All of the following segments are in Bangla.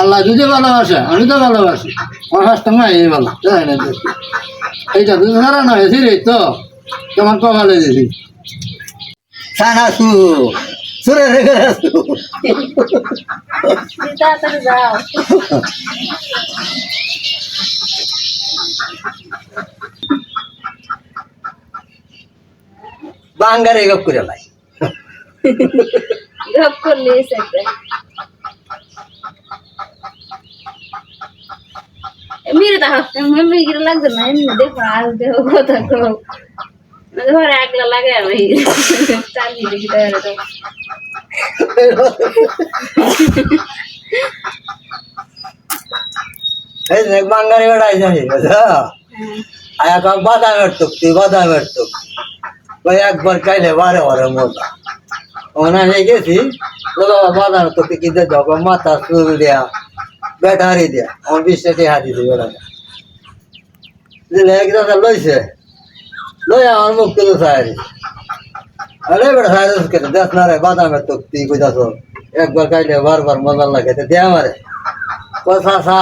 আল্লাহ যদি ভালোবাসে, আমি তো ভালোবাসি। আমার ফার্স্ট মা এই ভালো তাই না এইটা তো সারা নয় সিরে তো। তোমার কপালে দিছি বাঙ্গারে গপ করে লাই। গপ করলে মেরে দেখো মেমরি গিরে লাগছে না এমনি দেখো আর দেখো কথা কো ঘরে একলা লাগে আমি চালিয়ে দেখি তাহলে তো। এই দেখ বাঙ্গারে বেড়াই যাই আয়া কাক বাদামের টুক তুই বাদামের টুক ওই একবার খাইলে বারে বারে মজা। ওনানে গেছি। বলো বাদামের টুক কিনতে যাব মাথা চুল দেয়া। ব্যাটারি দেয়া আমার বিশটা দিয়ে হাতি দিয়ে বেড়াবে দিলে একদম লইছে লই আমার মুখ তুলে সাইরি আরে বেটা সাইরি কেটে দেখ না রে বাদামের টুক তুই কইতাছ একবার খাইলে বারবার মজা লাগে, তো দে আমারে কথা সা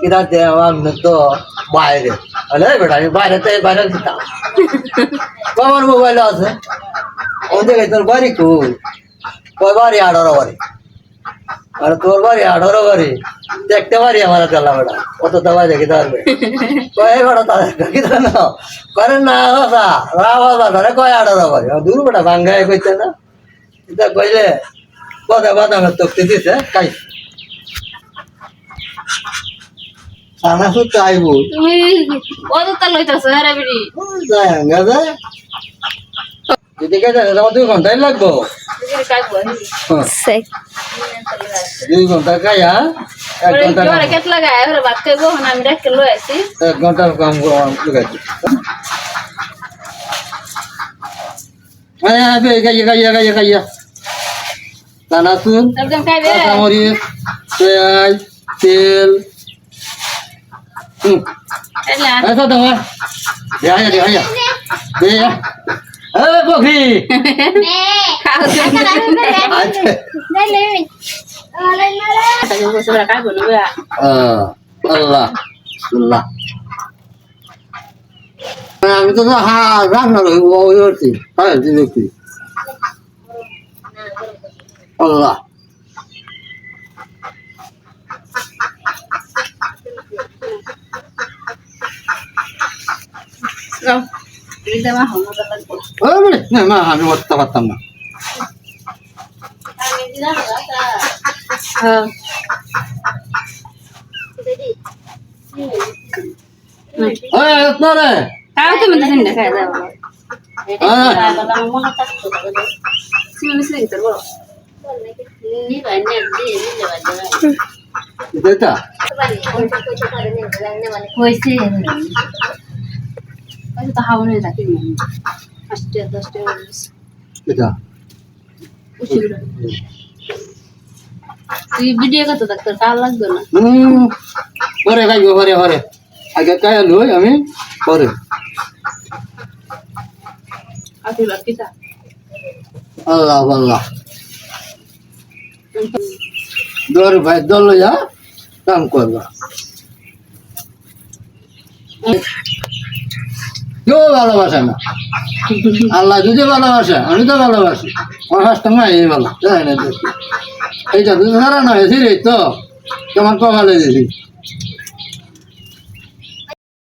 কিরা দে আমি তো বাইরে আরে বেটা আমি বাইরে তো বাইরে দিতাম আমার মোবাইল আছে। ও দেখে তোর বাড়ি কই? কই বাড়ি আঠারো বাড়ি আরে তোর বাড়ি আঠারো বাড়ি। দেখতে পারি আমার তেলা বেটা কত দাবা দেখি পারবে? কয় বেটা তাদের দেখি তো না। করে না কথা রাবা ধরে কয় আঠারো বাড়ি? দূর বেটা ভাঙ্গায় কইতে না। এটা কইলে কথা বাদামের তক্তি দিছে কাই? সানা তো চাইব তুমি কত লইতাছো হ্যাঁ বিড়ি যায় যায়। যদি কে যায় দুই ঘন্টাই লাগবো। হ্যাঁ, দুই ঘণ্টা খাইয়া হ্যাঁ? এক ঘণ্টা কেট লাগাই এবার ভাত খাইব আমি রেখে লই আসি। এক ঘণ্টার কাম লাগাইছি। হ্যাঁ, হ্যাঁ খাইয়া খাইয়া খাইয়া খাইয়া। চানাচুর কাঁচামরিচ পেঁয়াজ তেল। হুম। আচ্ছা। হ্যাঁ, আমি তো রান্না করছি দেখছি আল্লাহ। মানে, না না আমি করতে পারতাম না। হ্যাঁ ওই না রে খাও তুমি তো চিন্তা খাই দাও তুই ভিডিও কত ডাক্তার কাল লাগবে না? পরে খাইব পরে পরে। আগে লই আমি পরে। আল্লাহ আল্লাহ। দর ভাই দল যা কাম করবা। কেউ ভালোবাসে না। আল্লাহ যদি ভালোবাসে আমি তো ভালোবাসি। আমার এই ভালো। তাই না এইটা তো সারা নয় সিরে তো। তোমার কপালে দিছি